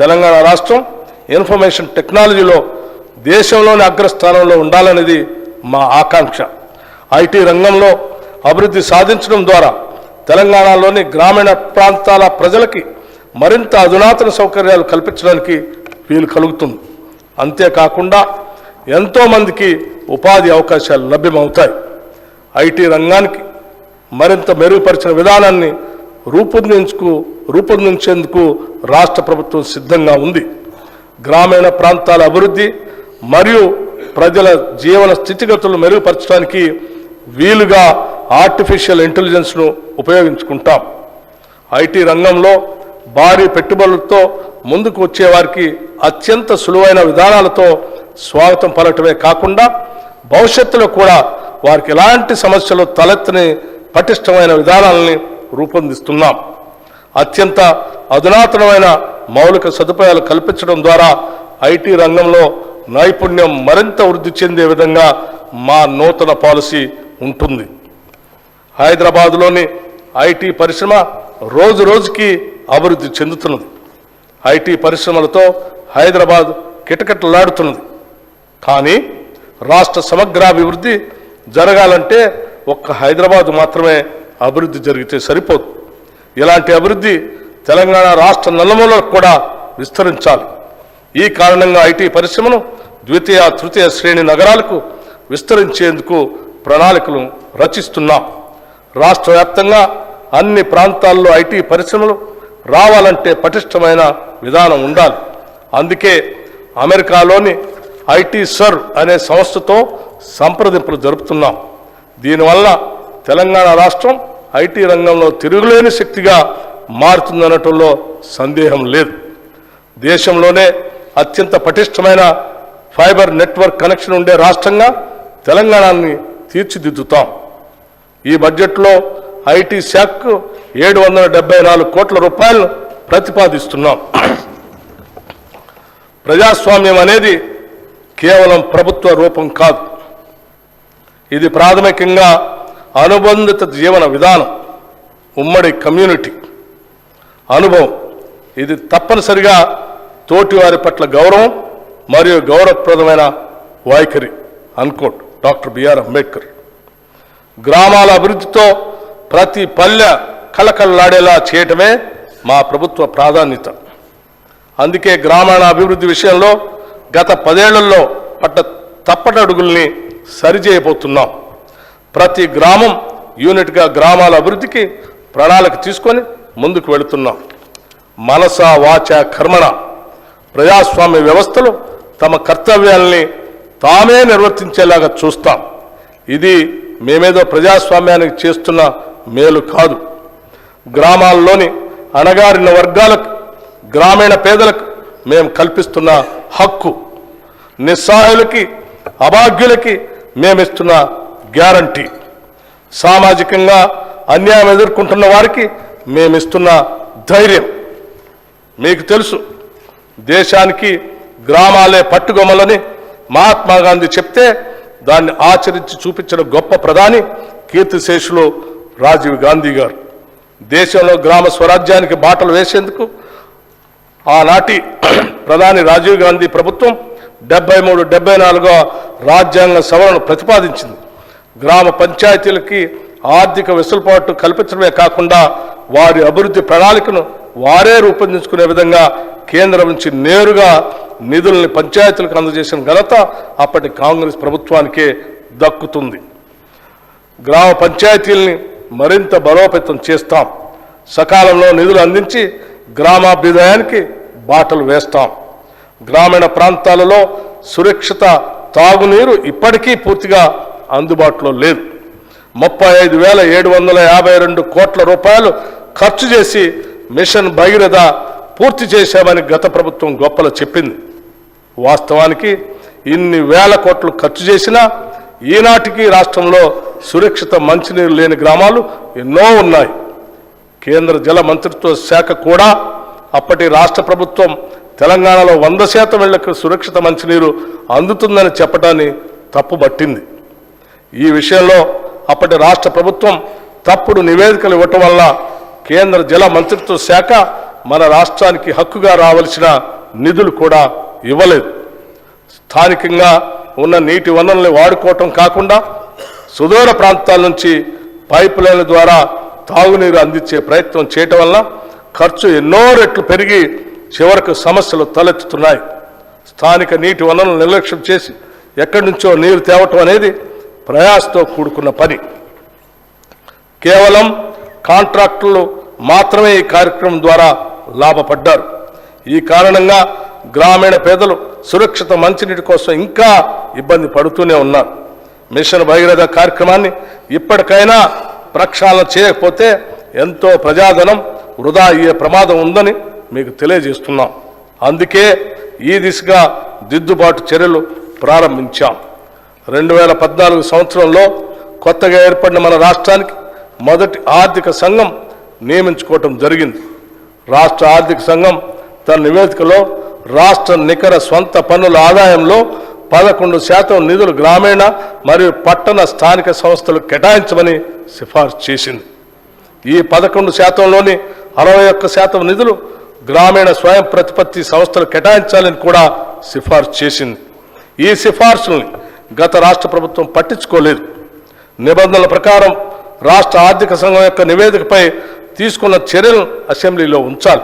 తెలంగాణ రాష్ట్రం ఇన్ఫర్మేషన్ టెక్నాలజీలో దేశంలోని అగ్రస్థానంలో ఉండాలనేది మా ఆకాంక్ష. ఐటీ రంగంలో అభివృద్ధి సాధించడం ద్వారా తెలంగాణలోని గ్రామీణ ప్రాంతాల ప్రజలకి మరింత అధునాతన సౌకర్యాలు కల్పించడానికి వీలు కలుగుతుంది. అంతేకాకుండా ఎంతోమందికి ఉపాధి అవకాశాలు లభ్యమవుతాయి. ఐటీ రంగానికి మరింత మెరుగుపరిచిన విధానాన్ని రూపొందించుకు రూపొందించేందుకు రాష్ట్ర ప్రభుత్వం సిద్ధంగా ఉంది. గ్రామీణ ప్రాంతాల అభివృద్ధి మరియు ప్రజల జీవన స్థితిగతులను మెరుగుపరచడానికి వీలుగా ఆర్టిఫిషియల్ ఇంటెలిజెన్స్ను ఉపయోగించుకుంటాం. ఐటీ రంగంలో భారీ పెట్టుబడులతో ముందుకు వచ్చే వారికి అత్యంత సులువైన విధానాలతో స్వాగతం పలటమే కాకుండా భవిష్యత్తులో కూడా వారికి ఎలాంటి సమస్యలు తలెత్తని పటిష్టమైన విధానాలని రూపొందిస్తున్నాం. అత్యంత అధునాతనమైన మౌలిక సదుపాయాలు కల్పించడం ద్వారా ఐటీ రంగంలో నైపుణ్యం మరింత వృద్ధి చెందే విధంగా మా నూతన పాలసీ ఉంటుంది. హైదరాబాదులోని ఐటీ పరిశ్రమ రోజు రోజుకి అభివృద్ధి చెందుతున్నది. ఐటీ పరిశ్రమలతో హైదరాబాద్ కిటకిటలాడుతున్నది. కానీ రాష్ట్ర సమగ్రాభివృద్ధి జరగాలంటే ఒక్క హైదరాబాద్ మాత్రమే అభివృద్ధి జరిగితే సరిపోదు. ఇలాంటి అభివృద్ధి తెలంగాణ రాష్ట్ర నలుమూలకు కూడా విస్తరించాలి. ఈ కారణంగా ఐటీ పరిశ్రమను ద్వితీయ తృతీయ శ్రేణి నగరాలకు విస్తరించేందుకు ప్రణాళికలు రచిస్తున్నాం. రాష్ట్ర వ్యాప్తంగా అన్ని ప్రాంతాల్లో ఐటీ పరిశ్రమలు రావాలంటే పటిష్టమైన విధానం ఉండాలి. అందుకే అమెరికాలోని ఐటీ సర్ అనే సంస్థతో సంప్రదింపులు జరుపుతున్నాం. దీనివల్ల తెలంగాణ రాష్ట్రం ఐటీ రంగంలో తిరుగులేని శక్తిగా మారుతుందనటంలో సందేహం లేదు. దేశంలోనే అత్యంత పటిష్టమైన ఫైబర్ నెట్వర్క్ కనెక్షన్ ఉండే రాష్ట్రంగా తెలంగాణని తీర్చిదిద్దుతాం. ఈ బడ్జెట్లో ఐటీ శాఖకు ఏడు వందల డెబ్బై నాలుగు కోట్ల రూపాయలు ప్రతిపాదిస్తున్నాం. ప్రజాస్వామ్యం అనేది కేవలం ప్రభుత్వ రూపం కాదు. ఇది ప్రాథమికంగా అనుబంధిత జీవన విధానం ఉమ్మడి కమ్యూనిటీ. అనుభవం. ఇది తప్పనిసరిగా తోటివారి పట్ల గౌరవం మరియు గౌరవప్రదమైన వైఖరి అన్కోట్ డాక్టర్ బిఆర్ అంబేద్కర్. గ్రామాల అభివృద్ధితో ప్రతి పల్లె కళకళలాడేలా చేయటమే మా ప్రభుత్వ ప్రాధాన్యత. అందుకే గ్రామాల అభివృద్ధి విషయంలో గత పదేళ్ళలో పట్ట తప్పటడుగుల్ని సరిచేయబోతున్నాం. ప్రతి గ్రామం యూనిట్గా గ్రామాల అభివృద్ధికి ప్రణాళిక తీసుకొని ముందుకు వెళుతున్నాం. మనస వాచ కర్మణ. ప్రజాస్వామ్య వ్యవస్థలు తమ కర్తవ్యాల్ని తామే నిర్వర్తించేలాగా చూస్తాం. ఇది మేమేదో ప్రజాస్వామ్యానికి చేస్తున్న మేలు కాదు. గ్రామాల్లోని అణగారిన వర్గాలకు గ్రామీణ పేదలకు మేము కల్పిస్తున్న హక్కు. నిస్సహాయులకి అభాగ్యులకి మేమిస్తున్న గ్యారంటీ. సామాజికంగా అన్యాయం ఎదుర్కొంటున్న వారికి మేమిస్తున్న ధైర్యం. మీకు తెలుసు దేశానికి గ్రామాలే పట్టుగొమ్మలని మహాత్మా గాంధీ చెప్తే దాన్ని ఆచరించి చూపించిన గొప్ప ప్రధాని కీర్తిశేషులు రాజీవ్ గాంధీ గారు. దేశంలో గ్రామ స్వరాజ్యానికి బాటలు వేసేందుకు ఆనాటి ప్రధాని రాజీవ్ గాంధీ ప్రభుత్వం డెబ్బై మూడు డెబ్బై నాలుగో రాజ్యాంగ సవరణ ప్రతిపాదించింది. గ్రామ పంచాయతీలకి ఆర్థిక వెసులుబాటు కల్పించడమే కాకుండా వారి అభివృద్ధి ప్రణాళికను వారే రూపొందించుకునే విధంగా కేంద్రం నుంచి నేరుగా నిధుల్ని పంచాయతీలకు అందజేసిన ఘనత అప్పటి కాంగ్రెస్ ప్రభుత్వానికే దక్కుతుంది. గ్రామ పంచాయతీల్ని మరింత బలోపేతం చేస్తాం. సకాలంలో నిధులు అందించి గ్రామాభ్యుదయానికి బాటలు వేస్తాం. గ్రామీణ ప్రాంతాలలో సురక్షిత తాగునీరు ఇప్పటికీ పూర్తిగా అందుబాటులో లేదు. ముప్పై ఐదు వేల ఏడు వందల యాభై రెండు కోట్ల రూపాయలు ఖర్చు చేసి మిషన్ భగీరథ పూర్తి చేశామని గత ప్రభుత్వం గొప్పలు చెప్పింది. వాస్తవానికి ఇన్ని వేల కోట్లు ఖర్చు చేసినా ఈనాటికి రాష్ట్రంలో సురక్షిత మంచినీరు లేని గ్రామాలు ఎన్నో ఉన్నాయి. కేంద్ర జల మంత్రిత్వ శాఖ కూడా అప్పటి రాష్ట్ర ప్రభుత్వం తెలంగాణలో వంద శాతం ఇళ్ళకు సురక్షిత మంచినీరు అందుతుందని చెప్పడాన్ని తప్పుబట్టింది. ఈ విషయంలో అప్పటి రాష్ట్ర ప్రభుత్వం తప్పుడు నివేదికలు ఇవ్వటం వల్ల కేంద్ర జల మంత్రిత్వ శాఖ మన రాష్ట్రానికి హక్కుగా రావలసిన నిధులు కూడా ఇవ్వలేదు. స్థానికంగా ఉన్న నీటి వనరుల్ని వాడుకోవటం కాకుండా సుదూర ప్రాంతాల నుంచి పైప్ లైన్ల ద్వారా తాగునీరు అందించే ప్రయత్నం చేయటం వల్ల ఖర్చు ఎన్నో రెట్లు పెరిగి చివరకు సమస్యలు తలెత్తుతున్నాయి. స్థానిక నీటి వనరులను నిర్లక్ష్యం చేసి ఎక్కడి నుంచో నీరు తేవటం అనేది ప్రయాసతో కూడుకున్న పని. కేవలం కాంట్రాక్టులు మాత్రమే ఈ కార్యక్రమం ద్వారా లాభపడ్డారు. ఈ కారణంగా గ్రామీణ పేదలు సురక్షిత మంచినీటి కోసం ఇంకా ఇబ్బంది పడుతూనే ఉన్నారు. మిషన్ భగీరథ కార్యక్రమాన్ని ఇప్పటికైనా ప్రక్షాళన చేయకపోతే ఎంతో ప్రజాధనం వృధా అయ్యే ప్రమాదం ఉందని మీకు తెలియజేస్తున్నాం. అందుకే ఈ దిశగా దిద్దుబాటు చర్యలు ప్రారంభించాం. రెండు వేల పద్నాలుగు సంవత్సరంలో కొత్తగా ఏర్పడిన మన రాష్ట్రానికి మొదటి ఆర్థిక సంఘం నియమించుకోవటం జరిగింది. రాష్ట్ర ఆర్థిక సంఘం తన నివేదికలో రాష్ట్ర నికర స్వంత పన్నుల ఆదాయంలో పదకొండు శాతం నిధులు గ్రామీణ మరియు పట్టణ స్థానిక సంస్థలు కేటాయించమని సిఫార్సు చేసింది. ఈ పదకొండు శాతంలోని అరవై ఒక్క శాతం నిధులు గ్రామీణ స్వయం ప్రతిపత్తి సంస్థలు కేటాయించాలని కూడా సిఫార్సు చేసింది. ఈ సిఫార్సుల్ని గత రాష్ట్ర ప్రభుత్వం పట్టించుకోలేదు. నిబంధనల ప్రకారం రాష్ట్ర ఆర్థిక సంఘం యొక్క నివేదికపై తీసుకున్న చర్యలను అసెంబ్లీలో ఉంచాలి.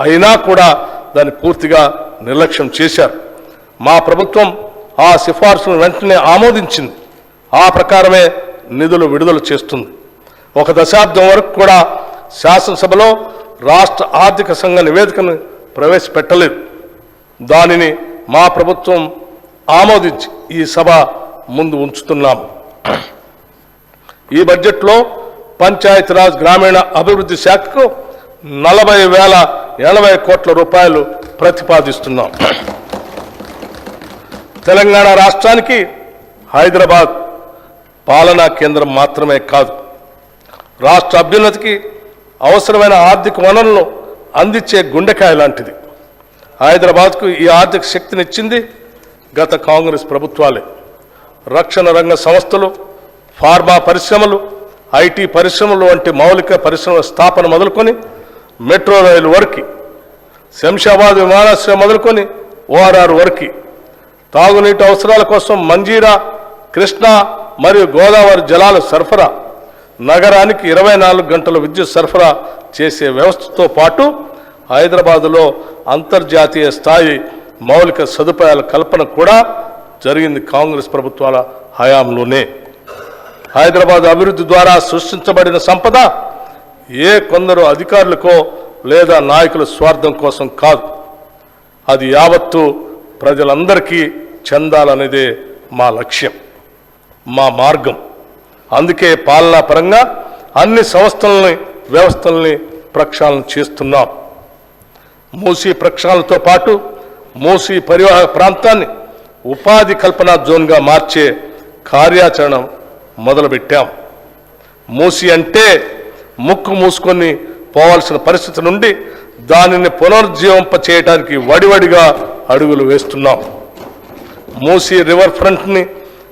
అయినా కూడా దాన్ని పూర్తిగా నిర్లక్ష్యం చేశారు. మా ప్రభుత్వం ఆ సిఫార్సును వెంటనే ఆమోదించింది. ఆ ప్రకారమే నిధులు విడుదల చేస్తుంది. ఒక దశాబ్దం వరకు కూడా శాసనసభలో రాష్ట్ర ఆర్థిక సంఘ నివేదికను ప్రవేశపెట్టలేదు. దానిని మా ప్రభుత్వం ఆమోదించి ఈ సభ ముందు ఉంచుతున్నాము ఈ బడ్జెట్లో పంచాయతీరాజ్ గ్రామీణ అభివృద్ధి శాఖకు నలభై వేల ఎనభై కోట్ల రూపాయలు ప్రతిపాదిస్తున్నాం. తెలంగాణ రాష్ట్రానికి హైదరాబాద్ పాలనా కేంద్రం మాత్రమే కాదు. రాష్ట్ర అభ్యున్నతికి అవసరమైన ఆర్థిక వనరులను అందించే గుండెకాయ లాంటిది. హైదరాబాద్కు ఈ ఆర్థిక శక్తినిచ్చింది గత కాంగ్రెస్ ప్రభుత్వాలే. రక్షణ రంగ సంస్థలు ఫార్మా పరిశ్రమలు ఐటీ పరిశ్రమలు వంటి మౌలిక పరిశ్రమల స్థాపన మొదలుకొని మెట్రో రైలు వరకు శంషాబాద్ విమానాశ్రయం మొదలుకొని ఓఆర్ఆర్ వరకు తాగునీటి అవసరాల కోసం మంజీరా కృష్ణా మరియు గోదావరి జలాల సరఫరా నగరానికి ఇరవై నాలుగు గంటల విద్యుత్ సరఫరా చేసే వ్యవస్థతో పాటు హైదరాబాదులో అంతర్జాతీయ స్థాయి మౌలిక సదుపాయాల కల్పన కూడా జరిగింది కాంగ్రెస్ ప్రభుత్వాల హయాంలోనే. హైదరాబాద్ అభివృద్ధి ద్వారా సృష్టించబడిన సంపద ఏ కొందరు అధికారులకో లేదా నాయకుల స్వార్థం కోసం కాదు. అది యావత్తు ప్రజలందరికీ చెందాలనేదే మా లక్ష్యం మా మార్గం. అందుకే పాలనా పరంగా అన్ని సంస్థలని వ్యవస్థల్ని ప్రక్షాళన చేస్తున్నాం. మూసీ ప్రక్షాళనతో పాటు మూసీ పరివాహక ప్రాంతాన్ని ఉపాధి కల్పన జోన్గా మార్చే కార్యాచరణ మొదలుపెట్టాం. మూసి అంటే ముక్కు మూసుకొని పోవాల్సిన పరిస్థితి నుండి దానిని పునరుజ్జీవింప చేయడానికి వడివడిగా అడుగులు వేస్తున్నాం. మూసీ రివర్ ఫ్రంట్ని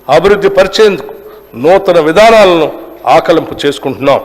అభివృద్ధి పరిచేందుకు నూతన విధానాలను ఆకలింపు చేసుకుంటున్నాం.